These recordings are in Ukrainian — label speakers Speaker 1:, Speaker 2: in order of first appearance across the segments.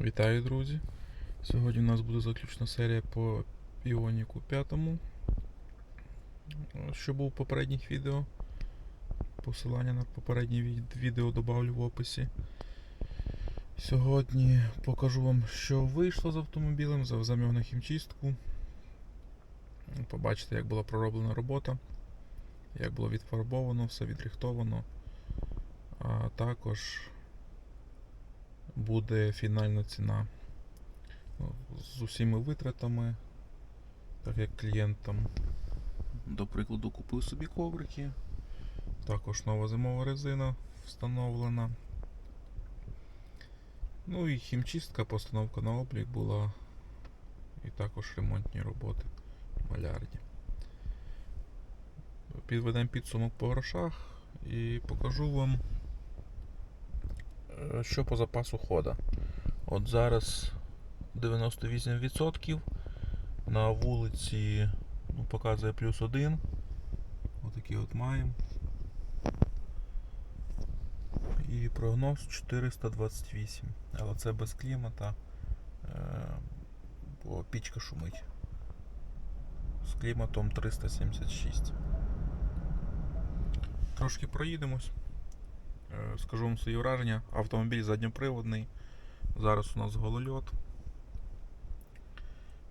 Speaker 1: Вітаю, друзі! Сьогодні у нас буде заключна серія по Іоніку 5, що був в попередніх відео. Посилання на попереднє відео добавлю в описі. Сьогодні покажу вам, що вийшло з автомобілем, завеземо його на хімчистку. Побачите, як була пророблена робота, як було відфарбовано, все відрихтовано. А також буде фінальна ціна ну, з усіма витратами, так як клієнт там, до прикладу, купив собі коврики, також нова зимова резина встановлена. Ну і хімчистка, постановка на облік була, і також ремонтні роботи в малярді. Підведемо підсумок по грошах і покажу вам Що по запасу хода? От зараз 98%. На вулиці ну, показує плюс один. Отакий от маємо. І прогноз 428. Але це без клімата. Е, бо пічка шумить. З кліматом 376. Трошки проїдемось. Е, Скажу вам свої враження. Автомобіль задньоприводний. Зараз у нас голольот.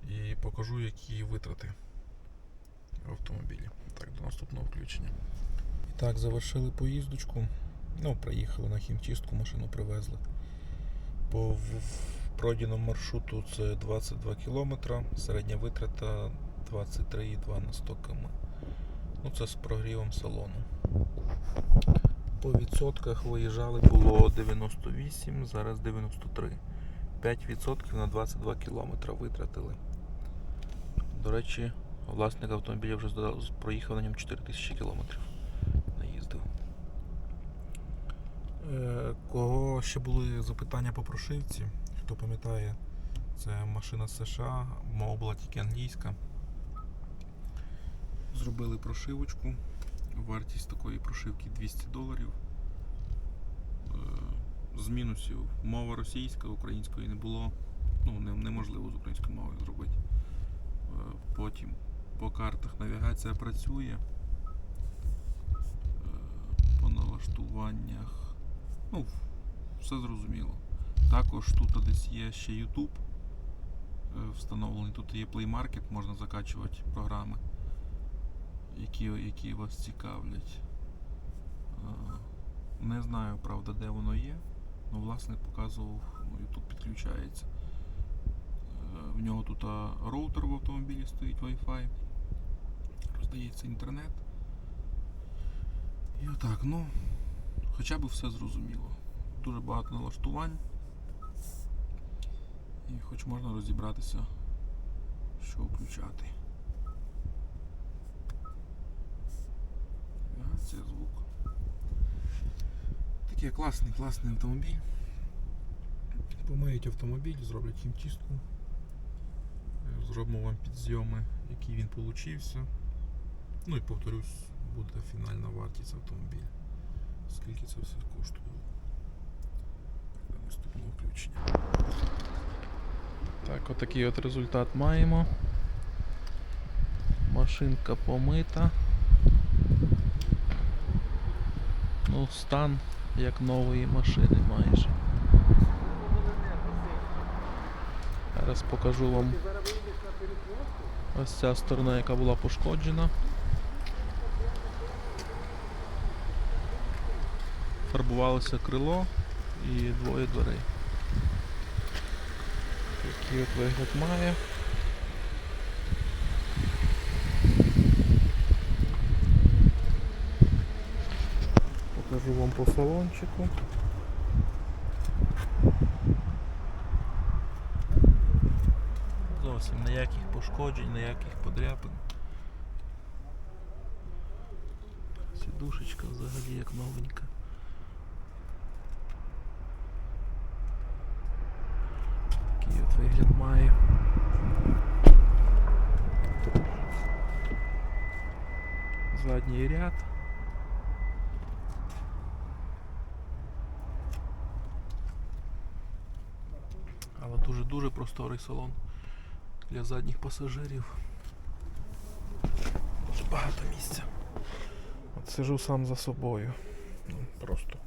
Speaker 1: І покажу, які витрати в автомобілі. Так, до наступного включення. І так, завершили поїздочку. Ну, приїхали на хімчистку, машину привезли. По пройденому маршруту це 22 км, середня витрата 23,2 на 100 км. Ну, це з прогрівом салону. По відсотках виїжджали було 98, зараз 93. 5% на 22 км витратили. До речі, власник автомобіля вже проїхав на ньому 4000 км. Наїздив. Е, Кого ще були запитання по прошивці? Хто пам'ятає, це машина з США, мова була тільки англійська. Зробили прошивочку. Вартість такої прошивки 200 доларів. Е, З мінусів мова російська, української не було. Ну, неможливо з українською мовою зробити. Е, Потім по картах навігація працює. Е, По налаштуваннях. Ну, все зрозуміло. Також тут десь є ще YouTube встановлений. Тут є Play Market, можна закачувати програми які, які вас цікавлять. Не знаю, правда, де воно є. Ну, власник показував, ну, YouTube підключається. Е, В нього тут роутер в автомобілі стоїть Wi-Fi. Роздається інтернет. І отак, ну, хоча б все зрозуміло. Дуже багато налаштувань. І хоч можна розібратися, що включати. Навігація, звук. Такий класний, класний автомобіль. Помиють автомобіль, зроблять хімчистку. Е, Зробимо вам підзйоми, який він получився. Ну і повторюсь, буде фінальна вартість автомобіля. Скільки це все коштувало. До наступного включення. Так, отакий от результат маємо. Машинка помита. Ну, стан як нової машини майже. Зараз покажу вам ось ця сторона, яка була пошкоджена. Фарбувалося крило і двоє дверей. Такий от вигляд має. Покажу вам по салончику. Зовсім ніяких пошкоджень, ніяких подряпин. Сідушечка взагалі як новенька. Такий от вигляд має. Задній ряд. Але дуже-дуже просторий салон для задніх пасажирів. Дуже багато місця. От сижу сам за собою. Ну, просто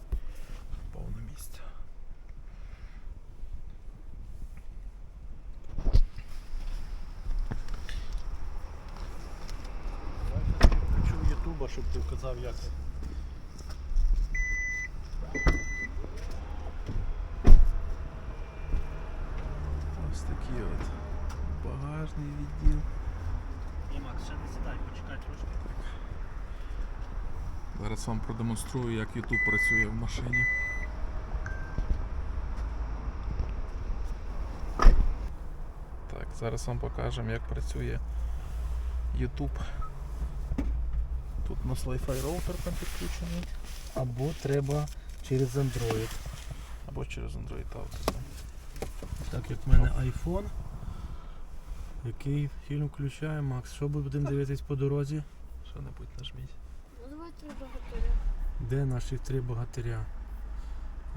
Speaker 1: повне місце.
Speaker 2: Включу Ютуба, щоб ти вказав, як.
Speaker 1: Ось такий от багажний відділ.
Speaker 2: Макс, ще не сідай, почекай трошки.
Speaker 1: Зараз вам продемонструю, як YouTube працює в машині. Так, зараз вам покажемо, як працює YouTube. Тут у нас Wi-Fi роутер там підключений.
Speaker 2: Або треба через Android.
Speaker 1: Або через Android Auto.
Speaker 2: Так як в мене iPhone. Який фільм включає, Макс? Що ми будемо дивитись по дорозі?
Speaker 1: Що-небудь нажміть.
Speaker 3: Ну давай три богатиря.
Speaker 2: Де наші три богатиря?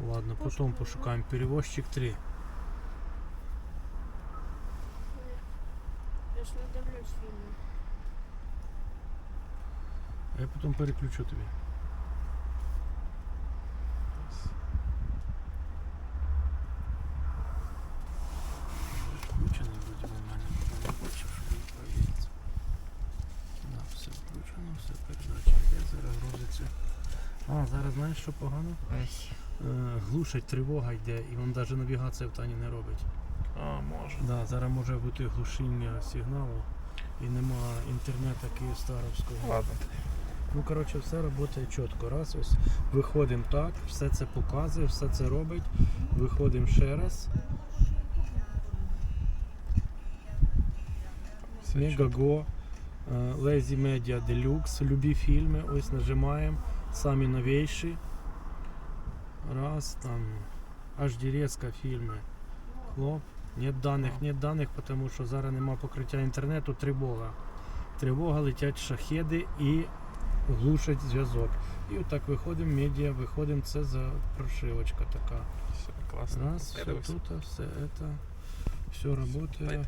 Speaker 2: Ладно, потім пошукаємо. Перевозчик 3.
Speaker 3: Я ж не дивлюсь фільми.
Speaker 2: А я потім переключу тобі. Включено вроді в мене, бо не хочу, щоб він проявиться. Да, все включено, все передача йде, зараз грузиться. А, зараз знаєш що погано? Е, глушать, тривога йде, і він навіть навігація в Тані не робить.
Speaker 1: А, може.
Speaker 2: Да, зараз може бути глушіння сигналу і нема інтернету Київстаровського.
Speaker 1: Ладно.
Speaker 2: Ну, коротше, все працює чітко. Раз, ось виходимо так, все це показує, все це робить. Виходимо ще раз. Мегаго, Lazy Media Deluxe, любі фільми, ось нажимаємо, самі новіші. Раз, там, HD резко фільми. Хлоп. Нет даних, нет даних, тому що зараз нема покриття інтернету, тривога. Тривога, летять шахеди і глушать зв'язок. І отак виходимо, медіа, виходимо, це за прошивочка така.
Speaker 1: Все класно.
Speaker 2: Раз, все тут, все це, все працює.